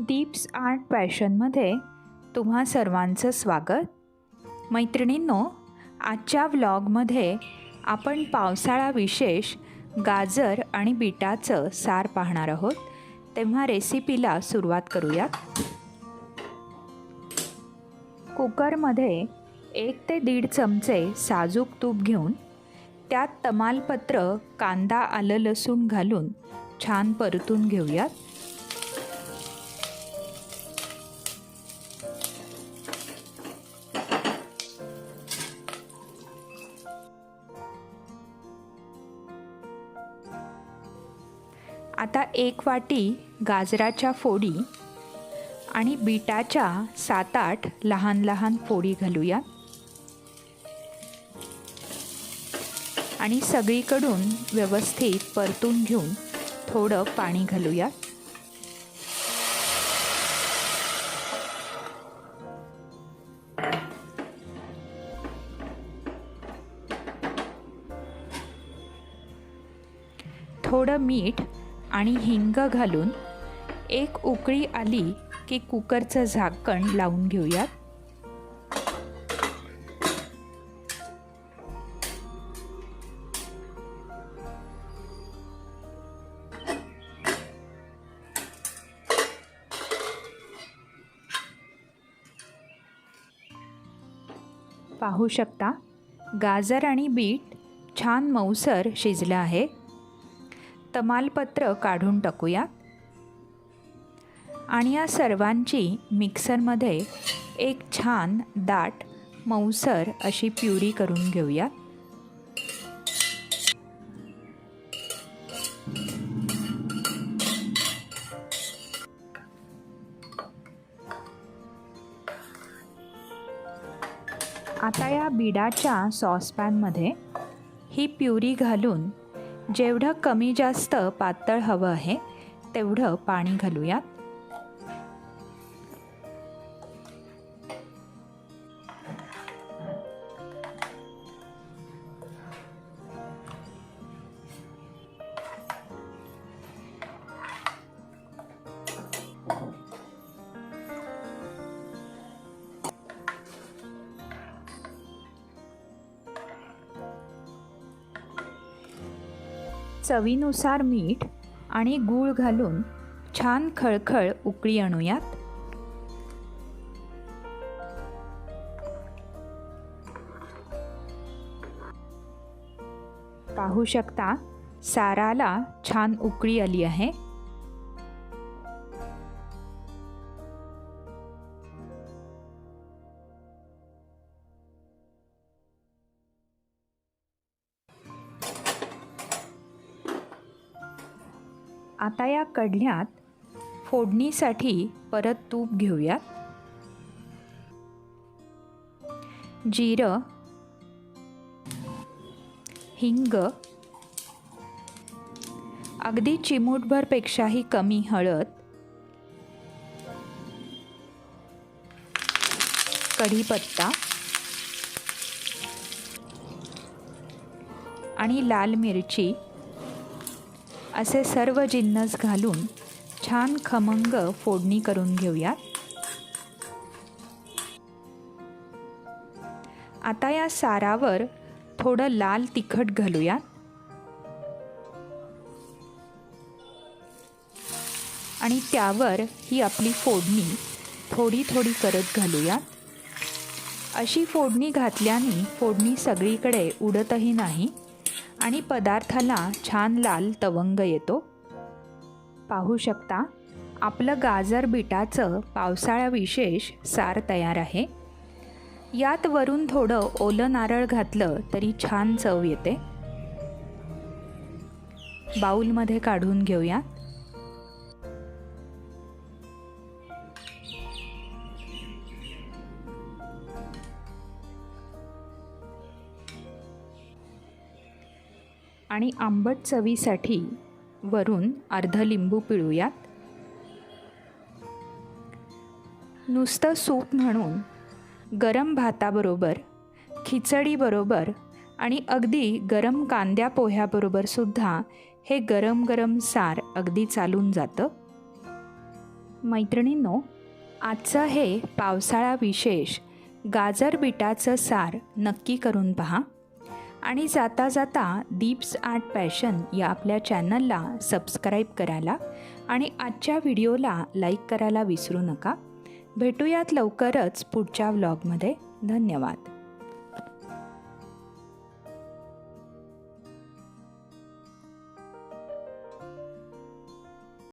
Deep's art पॅशनमध्ये तुम्हा सर्वांचं स्वागत. मैत्रिणींनो आजच्या व्लॉगमध्ये आपण पावसाळा विशेष गाजर आणि बिटाचं सार पाहणार आहोत. तेव्हा रेसिपीला सुरुवात करूयात. कुकरमध्ये एक ते दीड चमचे साजूक तूप घेऊन त्यात तमालपत्र कांदा आलं लसूण घालून छान परतून घेऊयात. आता एक वाटी गाजराच्या फोडी आणि बीटाच्या सात आठ लहान लहान फोडी घालूया. आणि सगळीकडून व्यवस्थित परतून घेऊन थोडं पाणी घालूया. थोडं मीठ आणि हिंग घालून एक उकळी आली की कुकरचं झाकण लावून घेऊयात. पाहू शकता गाजर आणि बीट छान मऊसर शिजलं आहे. तमालपत्र काढून टाकूया. आणि या सर्वांची मिक्सरमध्ये एक छान दाट मऊसर अशी प्युरी करून घेऊया. आता या बिडाच्या सॉसपॅनमध्ये ही प्युरी घालून जेवढं कमी जास्त पातळ हवं आहे तेवढं पाणी घालूयात. चवीनुसार मीठ आणि गूळ घालून छान खळखळ उकळी आणूयात. पाहू शकता साराला छान उकळी आली आहे. आता या कडल्यात फोडणीसाठी परत तूप घेऊयात. जिरं हिंग अगदी चिमूटभरपेक्षाही कमी हळद कढीपत्ता आणि लाल मिरची. असे सर्व जिन्नस घालून छान खमंग फोडणी करून घेऊयात आता या सारावर थोडं लाल तिखट घालूया. आणि त्यावर ही आपली फोडणी थोडी थोडी करत घालूया. अशी फोडणी घातल्याने फोडणी सगळीकडे उडतही नाही. आणि पदार्थाला छान लाल तवंग येतो. पाहू शकता आपलं गाजर बिटाचं पावसाळा विशेष सार तयार आहे. यात वरून थोडं ओलं नारळ घातलं तरी छान चव येते. बाऊलमध्ये काढून घेऊया. आणि आंबट चवीसाठी वरून अर्ध लिंबू पिळूयात. नुसतं सूप म्हणून गरम भाताबरोबर खिचडीबरोबर आणि अगदी गरम कांद्या पोह्याबरोबर सुद्धा हे गरम गरम सार अगदी चालून जातं. मैत्रिणींनो आजचं हे पावसाळा विशेष गाजर बिटाचं सार नक्की करून पहा. आणि जाता जाता दीप्स आर्ट पॅशन या आपल्या चॅनलला सबस्क्राईब करायला आणि आजच्या व्हिडिओला लाईक करायला विसरू नका. भेटूयात लवकरच पुढच्या व्लॉगमध्ये. धन्यवाद.